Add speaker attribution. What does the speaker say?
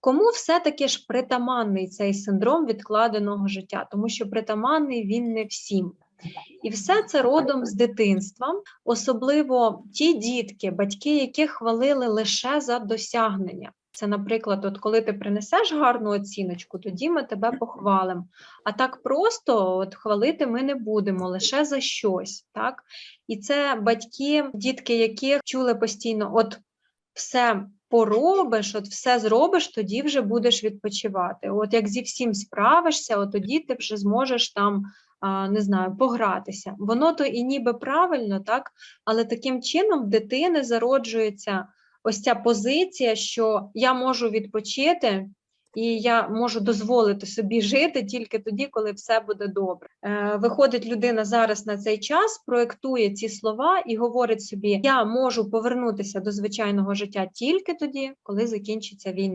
Speaker 1: Кому все-таки ж притаманний цей синдром відкладеного життя? Тому що притаманний він не всім. І все це родом з дитинства, особливо ті дітки, батьки яких хвалили лише за досягнення. Це, наприклад, от коли ти принесеш гарну оціночку, тоді ми тебе похвалимо. А так просто от хвалити ми не будемо лише за щось. Так? І це батьки, дітки, яких чули постійно, от все поробиш, от все зробиш, тоді вже будеш відпочивати. От як зі всім справишся, от тоді ти вже зможеш там. Не знаю, погратися. Воно то і ніби правильно, так? Але таким чином в дитини зароджується ось ця позиція, що я можу відпочити, і я можу дозволити собі жити тільки тоді, коли все буде добре. Е, виходить людина зараз на цей час, проектує ці слова і говорить собі: я можу повернутися до звичайного життя тільки тоді, коли закінчиться війна.